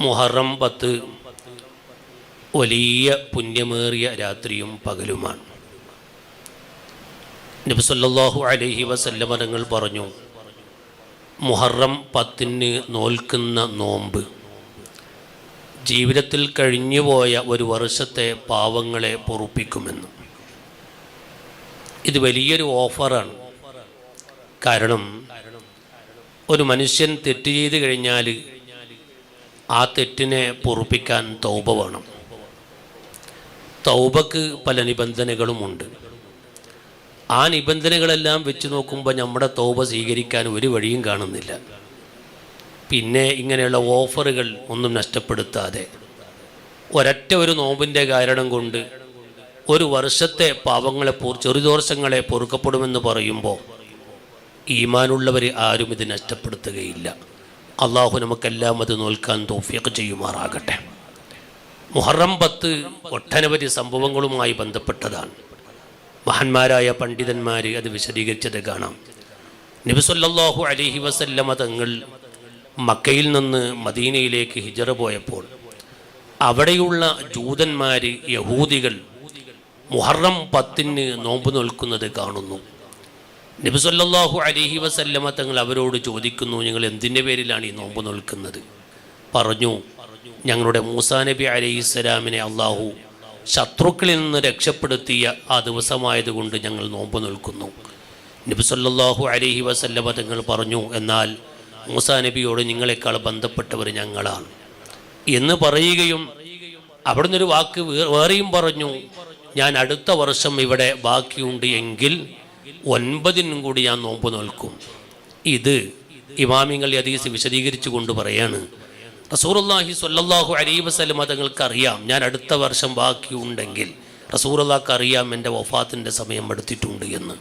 മുഹറം പത്ത്. വലിയ പുണ്യമേറിയ രാത്രിയും പകലുമാണ്. നബിസല്ലാഹു അലഹി വസല്ലമനങ്ങൾ പറഞ്ഞു മുഹറം പത്തിന് നോൽക്കുന്ന നോമ്പ് ജീവിതത്തിൽ കഴിഞ്ഞുപോയ ഒരു വർഷത്തെ പാവങ്ങളെ പൊറുപ്പിക്കുമെന്ന്. ഇത് വലിയൊരു ഓഫറാണ്. കാരണം ഒരു മനുഷ്യൻ തെറ്റ് ചെയ്ത് കഴിഞ്ഞാൽ ആ തെറ്റിനെ പൊറുപ്പിക്കാൻ തൗബ വേണം. തൗബക്ക് പല നിബന്ധനകളുമുണ്ട് ആ നിബന്ധനകളെല്ലാം വെച്ച് നോക്കുമ്പോൾ നമ്മുടെ തൗബ സ്വീകരിക്കാൻ ഒരു വഴിയും കാണുന്നില്ല. പിന്നെ ഇങ്ങനെയുള്ള ഓഫറുകൾ ഒന്നും നഷ്ടപ്പെടുത്താതെ ഒരൊറ്റ ഒരു നോമ്പിന്റെ കാരണം കൊണ്ട് ഒരു വർഷത്തെ പാവങ്ങളെ പൊറു ചെറുദോഷങ്ങളെ പൊറുക്കപ്പെടുമെന്ന് പറയുമ്പോൾ ഈമാനുള്ളവർ ആരും ഇത് നഷ്ടപ്പെടുത്തുകയില്ല. അള്ളാഹു നമുക്കെല്ലാം അത് നോൽക്കാൻ തോഫിയൊക്കെ ചെയ്യുമാറാകട്ടെ. മുഹറം പത്ത് ഒട്ടനവധി സംഭവങ്ങളുമായി ബന്ധപ്പെട്ടതാണ്. മഹാന്മാരായ പണ്ഡിതന്മാർ അത് വിശദീകരിച്ചത് കാണാം. നബിസൊല്ലാഹു അലഹി വസല്ലമ തങ്ങൾ മക്കയിൽ നിന്ന് മദീനയിലേക്ക് ഹിജറ പോയപ്പോൾ അവിടെയുള്ള ജൂതന്മാർ യഹൂദികൾ മുഹറം പത്തിന് നോമ്പ് നോൽക്കുന്നത് കാണുന്നു. നബിസൊല്ലാഹു അലഹി വസല്ലമ തങ്ങൾ അവരോട് ചോദിക്കുന്നു ഞങ്ങൾ എന്തിന്റെ പേരിലാണ് ഈ നോമ്പ് നിൽക്കുന്നത്? പറഞ്ഞു ഞങ്ങളുടെ മൂസാ നബി അലൈഹി സ്വലാമിനെ അള്ളാഹു ശത്രുക്കളിൽ നിന്ന് രക്ഷപ്പെടുത്തിയ ആ ദിവസമായതുകൊണ്ട് ഞങ്ങൾ നോമ്പ് നിൽക്കുന്നു. നബിസൊല്ലാഹു അലഹി വസല്ലമ തങ്ങൾ പറഞ്ഞു എന്നാൽ മൂസാ നബിയോട് നിങ്ങളെക്കാൾ ബന്ധപ്പെട്ടവർ ഞങ്ങളാണ്. എന്ന് പറയുകയും അവിടുന്ന് ഒരു വാക്ക് വേറെയും പറഞ്ഞു ഞാൻ അടുത്ത വർഷം ഇവിടെ ബാക്കിയുണ്ട് എങ്കിൽ ഒൻപതിനും കൂടി ഞാൻ നോമ്പ് നോൽക്കും. ഇത് ഇമാമിങ്ങൾ ഹദീസ് വിശദീകരിച്ചു കൊണ്ട് പറയാണ്. റസൂറുല്ലാഹി വസല്ലം തങ്ങൾക്ക് അറിയാം ഞാൻ അടുത്ത വർഷം ബാക്കിയുണ്ടെങ്കിൽ റസൂറുല്ലാക്ക് അറിയാം എന്റെ വഫാത്തിന്റെ സമയം എടുത്തിട്ടുണ്ട് എന്ന്.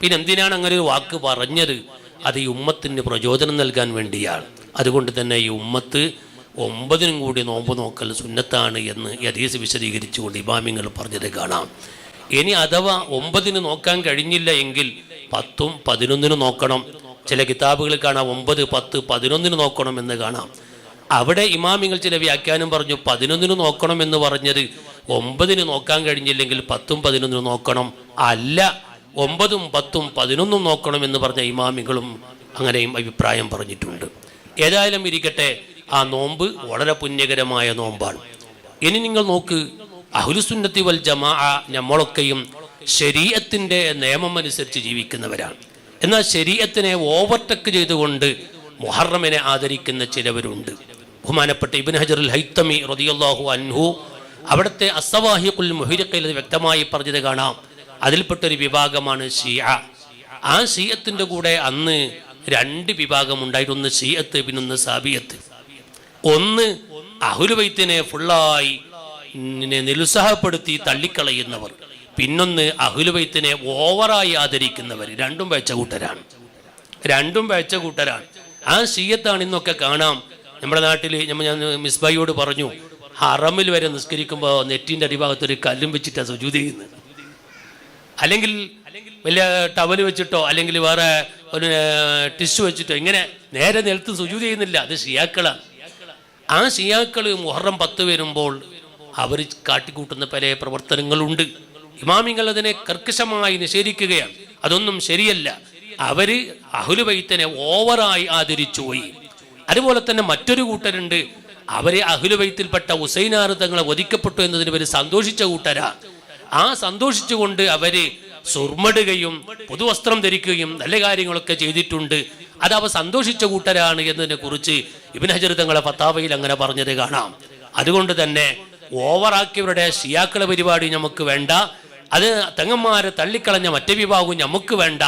പിന്നെ എന്തിനാണ് അങ്ങനെ ഒരു വാക്ക് പറഞ്ഞത്? അത് ഈ ഉമ്മത്തിന് പ്രചോദനം നൽകാൻ വേണ്ടിയാണ്. അതുകൊണ്ട് തന്നെ ഈ ഉമ്മത്ത് ഒമ്പതിനും കൂടി നോമ്പ് നോക്കൽ സുന്നത്താണ് എന്ന് ഈ ഹദീസ് വിശദീകരിച്ചുകൊണ്ട് ഇമാമിങ്ങൾ പറഞ്ഞത് കാണാം. ഇനി അഥവാ ഒമ്പതിന് നോക്കാൻ കഴിഞ്ഞില്ല എങ്കിൽ പത്തും പതിനൊന്നിന് നോക്കണം. ചില കിതാബുകളിൽ കാണാം ഒമ്പത് പത്ത് പതിനൊന്നിന് നോക്കണം എന്ന് കാണാം. അവിടെ ഇമാമിങ്ങൾ ചില വ്യാഖ്യാനം പറഞ്ഞു പതിനൊന്നിന് നോക്കണം എന്ന് പറഞ്ഞത് ഒമ്പതിന് നോക്കാൻ കഴിഞ്ഞില്ലെങ്കിൽ പത്തും പതിനൊന്നിന് നോക്കണം. അല്ല ഒമ്പതും പത്തും പതിനൊന്നും നോക്കണം എന്ന് പറഞ്ഞ ഇമാമികളും അങ്ങനെയും അഭിപ്രായം പറഞ്ഞിട്ടുണ്ട്. ഏതായാലും ഇരിക്കട്ടെ ആ നോമ്പ് വളരെ പുണ്യകരമായ നോമ്പാണ്. ഇനി നിങ്ങൾ നോക്ക് അഹുലുസുന്നത്തി വൽ ജമാ നമ്മളൊക്കെയും ശരീരത്തിന്റെ നിയമം അനുസരിച്ച് ജീവിക്കുന്നവരാണ്. എന്നാൽ ശരീരത്തിനെ ഓവർടേക്ക് ചെയ്തുകൊണ്ട് മുഹറമിനെ ആദരിക്കുന്ന ചിലവരുണ്ട്. ബഹുമാനപ്പെട്ട ഇബിൻ ഹജറുൽ ഹൈത്തമി റതിയല്ലാഹു അൻഹു അവിടുത്തെ അസവാഹിഖുൽ മുഹിരക്കയിൽ വ്യക്തമായി പറഞ്ഞത് കാണാം. അതിൽപ്പെട്ടൊരു വിഭാഗമാണ് ഷിയ ആ ഷിയത്തിന്റെ കൂടെ അന്ന് രണ്ട് വിഭാഗം ഉണ്ടായിട്ടൊന്ന് ഷിയത്ത് പിന്നൊന്ന് സാബിയത്ത്. ഒന്ന് അഹുലുവൈത്തിനെ ഫുള്ളായി നിരുത്സാഹപ്പെടുത്തി തള്ളിക്കളയുന്നവർ. പിന്നൊന്ന് അഹുലുവൈത്തിനെ ഓവറായി ആദരിക്കുന്നവർ. രണ്ടും വെച്ച കൂട്ടരാണ് രണ്ടും വെച്ച കൂട്ടരാണ് ആ ശീയത്താണ് ഇന്നൊക്കെ കാണാം. നമ്മുടെ നാട്ടിൽ നമ്മൾ ഞാൻ മിസ്ബായിയോട് പറഞ്ഞു ഹറമിൽ വരെ നിസ്കരിക്കുമ്പോൾ നെറ്റിന്റെ അടിഭാഗത്ത് ഒരു കല്ലും വെച്ചിട്ടാണ് സുജൂത് ചെയ്യുന്നത്. അല്ലെങ്കിൽ വലിയ ടവൽ വെച്ചിട്ടോ അല്ലെങ്കിൽ വേറെ ഒരു ടിഷ്യൂ വെച്ചിട്ടോ ഇങ്ങനെ നേരെ നിലത്ത് സുജൂത് ചെയ്യുന്നില്ല. അത് ഷിയാക്കളാണ് ആ ഷിയാക്കൾ മുഹറം പത്ത് വരുമ്പോൾ അവർ കാട്ടിക്കൂട്ടുന്ന പല പ്രവർത്തനങ്ങളുണ്ട്. ഇമാമിങ്ങൾ അതിനെ കർക്കശമായി നിഷേധിക്കുകയാണ്. അതൊന്നും ശരിയല്ല. അവർ അഹുലുബൈത്തനെ ഓവറായി ആദരിച്ചു പോയി. അതുപോലെ തന്നെ മറ്റൊരു കൂട്ടരുണ്ട്. അവരെ അഹുലുബൈത്തിൽപ്പെട്ട ഉസൈനാർ തങ്ങളെ വധിക്കപ്പെട്ടു എന്നതിന് ഇവർ സന്തോഷിച്ച കൂട്ടരാ. ആ സന്തോഷിച്ചുകൊണ്ട് അവർ സുർമടുകയും പുതുവസ്ത്രം ധരിക്കുകയും നല്ല കാര്യങ്ങളൊക്കെ ചെയ്തിട്ടുണ്ട്. അത് അവ സന്തോഷിച്ച കൂട്ടരാണ് എന്നതിനെ കുറിച്ച് ഇബിൻ ഹജർ തങ്ങളെ ഫത്താവയിൽ അങ്ങനെ പറഞ്ഞത് കാണാം. അതുകൊണ്ട് തന്നെ ഓവറാക്കിയവരുടെ ഷിയാക്കളെ പരിപാടി നമുക്ക് വേണ്ട. അത് തെങ്ങന്മാരെ തള്ളിക്കളഞ്ഞ മറ്റേ വിഭാഗവും നമുക്ക് വേണ്ട.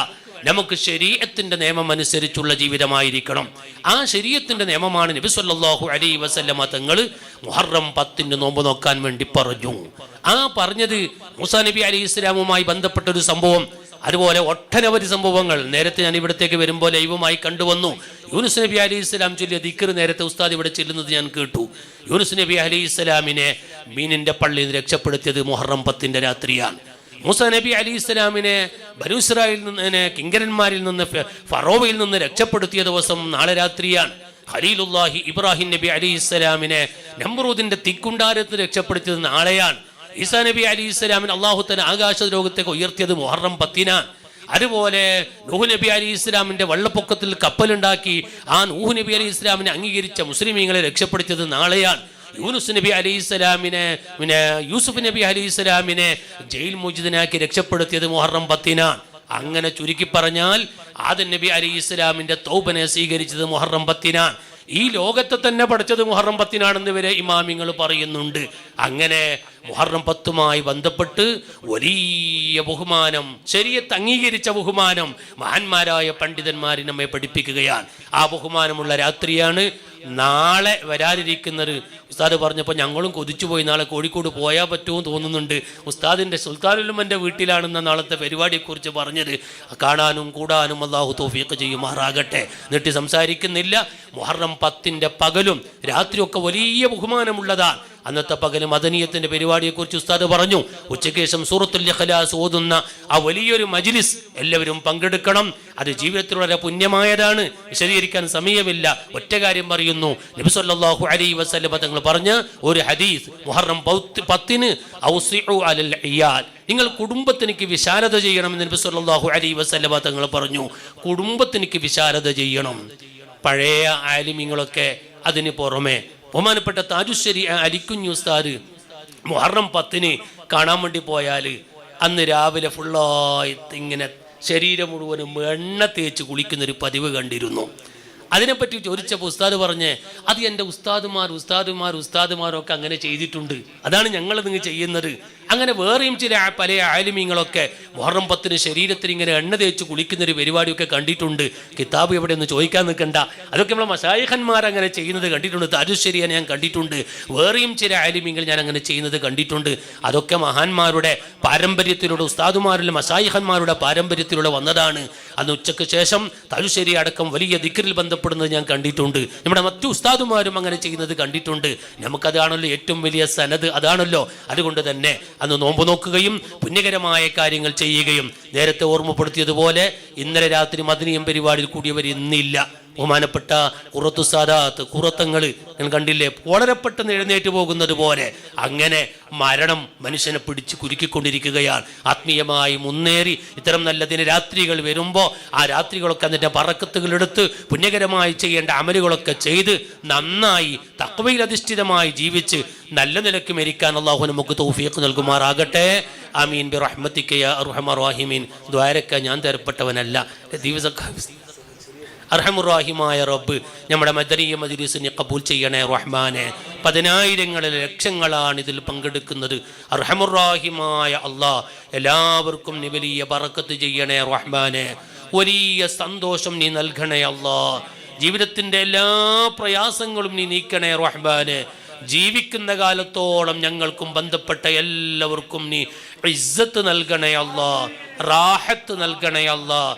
നമുക്ക് ശരീരത്തിന്റെ നിയമം അനുസരിച്ചുള്ള ജീവിതമായിരിക്കണം. ആ ശരീരത്തിന്റെ നിയമമാണ് നബി സല്ലല്ലാഹു അലൈഹി വസല്ലമ തങ്ങൾ മുഹറം പത്തിന്റെ നോമ്പ് നോക്കാൻ വേണ്ടി പറഞ്ഞു. ആ പറഞ്ഞത് മുസാ നബി അലി ഇസ്ലാമുമായി ബന്ധപ്പെട്ട ഒരു സംഭവം. അതുപോലെ ഒട്ടനവധി സംഭവങ്ങൾ. നേരത്തെ ഞാൻ ഇവിടത്തേക്ക് വരുമ്പോൾ ലൈവുമായി കണ്ടുവന്നു. യൂനുസ് നബി അലി ഇസ്ലാം ചൊല്ലിയ ദിക്കർ നേരത്തെ ഉസ്താദ് ഇവിടെ ചെല്ലുന്നത് ഞാൻ കേട്ടു. യൂനുസ് നബി അലി ഇസ്ലാമിനെ മീനിന്റെ പള്ളിയിൽ രക്ഷപ്പെടുത്തിയത് മുഹറം പത്തിന്റെ രാത്രിയാണ്. മൂസ നബി അലി ഇസ്ലാമിനെ ബനുസ്രായിൽ നിന്ന് കിങ്കരന്മാരിൽ നിന്ന് ഫറോവയിൽ നിന്ന് രക്ഷപ്പെടുത്തിയ ദിവസം നാളെ രാത്രിയാണ്. ഖലീലുല്ലാഹി ഇബ്രാഹിം നബി അലി ഇസ്ലാമിനെ നമ്രൂദിന്റെ തിക്കുണ്ടാരത്ത് രക്ഷപ്പെടുത്തിയത് നാളെയാണ്. ഈസാ നബി അലി ഇസ്ലാമിന് തന്നെ ആകാശ ലോകത്തേക്ക് ഉയർത്തിയത് മുഹറം പത്തിനാണ് അതുപോലെ നൂഹ് നബി അലി ഇസ്ലാമിന്റെ വെള്ളപ്പൊക്കത്തിൽ കപ്പലുണ്ടാക്കി ആ നൂഹ് നബി അലി ഇസ്ലാമിനെ അംഗീകരിച്ച മുസ്ലിമീങ്ങളെ രക്ഷപ്പെടുത്തിയത് നാളെയാണ്. യൂനുസ് നബി അലി ഇസ്ലാമിനെ പിന്നെ യൂസുഫ് നബി അലി ഇസ്ലാമിനെ ജയിൽ മോചിതനാക്കി രക്ഷപ്പെടുത്തിയത് മുഹറം പത്തിനാണ് അങ്ങനെ ചുരുക്കി പറഞ്ഞാൽ ആദൻ നബി അലി ഇസ്ലാമിന്റെ തൗബനെ സ്വീകരിച്ചത് മുഹറം പത്തിനാണ് ഈ ലോകത്തെ തന്നെ പഠിച്ചത് മുഹറം പത്തിനാണെന്ന് വരെ ഇമാമിങ്ങൾ പറയുന്നുണ്ട്. അങ്ങനെ മുഹറം പത്തുമായി ബന്ധപ്പെട്ട് വലിയ ബഹുമാനം ശരീരത്ത് അംഗീകരിച്ച ബഹുമാനം മഹാന്മാരായ പണ്ഡിതന്മാരെ നമ്മെ പഠിപ്പിക്കുകയാണ്. ആ ബഹുമാനമുള്ള രാത്രിയാണ് നാളെ വരാനിരിക്കുന്നത്. ഉസ്താദ് പറഞ്ഞപ്പോൾ ഞങ്ങളും കൊതിച്ചുപോയി. നാളെ കോഴിക്കോട് പോയാൽ പറ്റുമോ തോന്നുന്നുണ്ട്. ഉസ്താദിന്റെ സുൽത്താനുലുമന്റെ വീട്ടിലാണെന്ന നാളത്തെ പരിപാടിയെക്കുറിച്ച് പറഞ്ഞത്. കാണാനും കൂടാനും അള്ളാഹു തോഫിയൊക്കെ ചെയ്യുമാറാകട്ടെ. എന്നിട്ട് സംസാരിക്കുന്നില്ല. മുഹറം പത്തിന്റെ പകലും രാത്രിയൊക്കെ വലിയ ബഹുമാനമുള്ളതാണ്. അന്നത്തെ പകൽ മദനീയത്തിന്റെ പരിപാടിയെക്കുറിച്ച് ഉസ്താദ് പറഞ്ഞു ഉച്ചയ്ക്ക് ശേഷം സൂറത്തുൽ ഇഖ്ലാസ് ഓതുന്ന ആ വലിയൊരു മജിലിസ് എല്ലാവരും പങ്കെടുക്കണം. അത് ജീവിതത്തിൽ വളരെ പുണ്യമായതാണ്. വിശദീകരിക്കാൻ സമയമില്ല. ഒറ്റ കാര്യം പറയുന്നു. നബി അലൈ വസല്ലം തങ്ങൾ പറഞ്ഞ ഒരു ഹദീസ് മുഹറം പൗത്ത് പത്തിന് നിങ്ങൾ കുടുംബത്തിനിക്ക് വിശാലത ചെയ്യണം നബി അലൈഹി വസല്ലം തങ്ങൾ പറഞ്ഞു. കുടുംബത്തിനിക്ക് വിശാലത ചെയ്യണം. പഴയ ആലിമ്യങ്ങളൊക്കെ അതിന് പുറമെ ബഹുമാനപ്പെട്ട താജുശ്ശേരി അലിക്കുഞ്ഞു ഉസ്താദ് മുഹറം പത്തിന് കാണാൻ വേണ്ടി പോയാൽ അന്ന് രാവിലെ ഫുള്ളായി ഇങ്ങനെ ശരീരം മുഴുവനും എണ്ണ തേച്ച് കുളിക്കുന്ന ഒരു പതിവ് കണ്ടിരുന്നു. അതിനെപ്പറ്റി ചോദിച്ചപ്പോൾ ഉസ്താദ് പറഞ്ഞ് അത് എന്റെ ഉസ്താദുമാർ ഉസ്താദുമാർ ഉസ്താദുമാരൊക്കെ അങ്ങനെ ചെയ്തിട്ടുണ്ട്. അതാണ് ഞങ്ങൾ നിങ്ങൾ ചെയ്യുന്നത്. അങ്ങനെ വേറെയും ചില പല ആലിമീങ്ങളൊക്കെ മുഹറം പത്തിന് ശരീരത്തിൽ ഇങ്ങനെ എണ്ണ തേച്ച് കുളിക്കുന്ന ഒരു പരിപാടിയൊക്കെ കണ്ടിട്ടുണ്ട്. കിതാബ് എവിടെ ഒന്ന് ചോദിക്കാൻ നിൽക്കണ്ട. അതൊക്കെ നമ്മളെ മസായിഖന്മാർ അങ്ങനെ ചെയ്യുന്നത് കണ്ടിട്ടുണ്ട്. താജുശ്ശേരിയെ ഞാൻ കണ്ടിട്ടുണ്ട്. വേറെയും ചില ആലിമീങ്ങൾ ഞാൻ അങ്ങനെ ചെയ്യുന്നത് കണ്ടിട്ടുണ്ട്. അതൊക്കെ മഹാന്മാരുടെ പാരമ്പര്യത്തിലൂടെ ഉസ്താദുമാരുടെ മസായിഖന്മാരുടെ പാരമ്പര്യത്തിലൂടെ വന്നതാണ്. അന്ന് ഉച്ചയ്ക്ക് ശേഷം താജുശ്ശേരി അടക്കം വലിയ ദിക്കറിൽ ബന്ധപ്പെടുന്നത് ഞാൻ കണ്ടിട്ടുണ്ട്. നമ്മുടെ മറ്റു ഉസ്താദുമാരും അങ്ങനെ ചെയ്യുന്നത് കണ്ടിട്ടുണ്ട്. നമുക്കതാണല്ലോ ഏറ്റവും വലിയ സനത് അതാണല്ലോ. അതുകൊണ്ട് തന്നെ അന്ന് നോമ്പ് നോക്കുകയും പുണ്യകരമായ കാര്യങ്ങൾ ചെയ്യുകയും നേരത്തെ ഓർമ്മപ്പെടുത്തിയതുപോലെ ഇന്നലെ രാത്രി മദനീയം പരിപാടിയിൽ കൂടിയവർ ഇന്നില്ല. ബഹുമാനപ്പെട്ട കുറത്തു സാദാത്ത് കുറത്തങ്ങൾ ഞാൻ കണ്ടില്ലേ? വളരെ പെട്ടെന്ന് എഴുന്നേറ്റ് പോകുന്നത് പോലെ. അങ്ങനെ മരണം മനുഷ്യനെ പിടിച്ച് കുരുക്കിക്കൊണ്ടിരിക്കുകയാണ്. ആത്മീയമായി മുന്നേറി ഇത്തരം നല്ലതിന് രാത്രികൾ വരുമ്പോൾ ആ രാത്രികളൊക്കെ അതിന്റെ പറക്കത്തുകളെടുത്ത് പുണ്യകരമായി ചെയ്യേണ്ട അമലുകളൊക്കെ ചെയ്ത് നന്നായി തക്വയിൽ അധിഷ്ഠിതമായി ജീവിച്ച് നല്ല നിലയ്ക്ക് മരിക്കാൻ അള്ളാഹു നമുക്ക് തൗഫീഖ് നൽകുമാറാകട്ടെ. ആമീൻ. ബി റഹ്മത്തിക്കയ അർഹമർ റാഹിമീൻ. ദ്വാരക്ക ഞാൻ തരപ്പെട്ടവനല്ല. ദിവസം അർഹമുറാഹിമായ റബ്ബ് നമ്മുടെ മദരീയ മജ്ലിസിനെ കബൂൽ ചെയ്യണേ റഹ്മാനെ. പതിനായിരങ്ങളിൽ ലക്ഷങ്ങളാണ് ഇതിൽ പങ്കെടുക്കുന്നത്. അർഹമുറാഹിമായ അള്ളാഹ് എല്ലാവർക്കും നീ വലിയ ബറക്കത്ത് ചെയ്യണേ റഹ്മാനെ. വലിയ സന്തോഷം നീ നൽകണേ അള്ളാ ജീവിതത്തിന്റെ എല്ലാ പ്രയാസങ്ങളും നീ നീക്കണേ റഹ്മാനെ. ജീവിക്കുന്ന കാലത്തോളം ഞങ്ങൾക്കും ബന്ധപ്പെട്ട എല്ലാവർക്കും നീ ഇസ്സത്ത് നൽകണേ അല്ലാ റാഹത്ത് നൽകണേ അല്ലാ